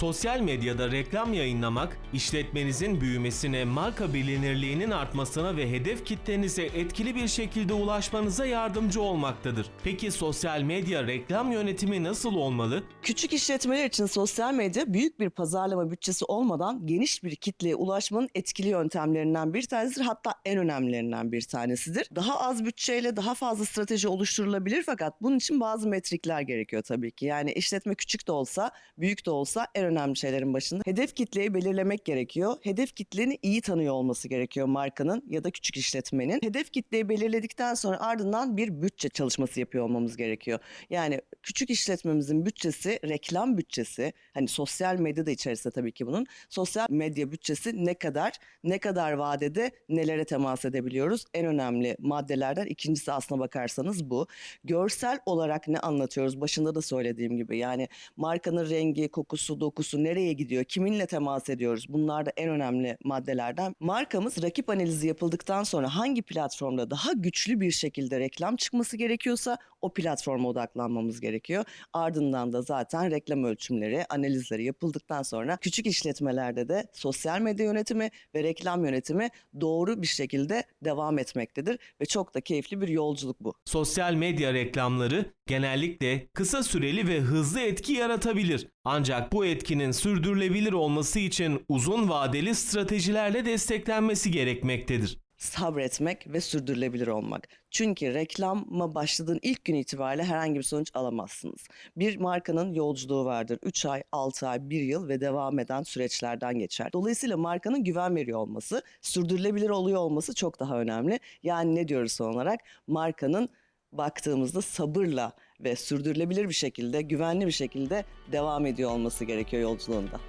Sosyal medyada reklam yayınlamak, işletmenizin büyümesine, marka bilinirliğinin artmasına ve hedef kitlenize etkili bir şekilde ulaşmanıza yardımcı olmaktadır. Peki sosyal medya reklam yönetimi nasıl olmalı? Küçük işletmeler için sosyal medya büyük bir pazarlama bütçesi olmadan geniş bir kitleye ulaşmanın etkili yöntemlerinden bir tanesidir. Hatta en önemlilerinden bir tanesidir. Daha az bütçeyle daha fazla strateji oluşturulabilir fakat bunun için bazı metrikler gerekiyor tabii ki. Yani işletme küçük de olsa, büyük de olsa en önemli şeylerin başında hedef kitleyi belirlemek gerekiyor. Hedef kitlenin iyi tanıyor olması gerekiyor markanın ya da küçük işletmenin. Hedef kitleyi belirledikten sonra ardından bir bütçe çalışması yapıyor olmamız gerekiyor. Yani küçük işletmemizin bütçesi, reklam bütçesi, hani sosyal medya da içerisinde tabii ki bunun. Sosyal medya bütçesi ne kadar, ne kadar vadede nelere temas edebiliyoruz? En önemli maddelerden ikincisi aslına bakarsanız bu. Görsel olarak ne anlatıyoruz? Başında da söylediğim gibi yani markanın rengi, kokusu, dokusu nereye gidiyor? Kiminle temas ediyoruz? Bunlar da en önemli maddelerden. Markamız rakip analizi yapıldıktan sonra hangi platformda daha güçlü bir şekilde reklam çıkması gerekiyorsa o platforma odaklanmamız gerekiyor. Ardından da zaten reklam ölçümleri, analizleri yapıldıktan sonra küçük işletmelerde de sosyal medya yönetimi ve reklam yönetimi doğru bir şekilde devam etmektedir ve çok da keyifli bir yolculuk bu. Sosyal medya reklamları genellikle kısa süreli ve hızlı etki yaratabilir. Ancak bu etkinin sürdürülebilir olması için uzun vadeli stratejilerle desteklenmesi gerekmektedir. sabretmek ve sürdürülebilir olmak. Çünkü reklama başladığın ilk gün itibariyle herhangi bir sonuç alamazsınız. Bir markanın yolculuğu vardır. 3 ay, 6 ay, 1 yıl ve devam eden süreçlerden geçer. Dolayısıyla markanın güven veriyor olması, sürdürülebilir oluyor olması çok daha önemli. Yani ne diyoruz son olarak? Markanın baktığımızda sabırla ve sürdürülebilir bir şekilde, güvenli bir şekilde devam ediyor olması gerekiyor yolculuğunda.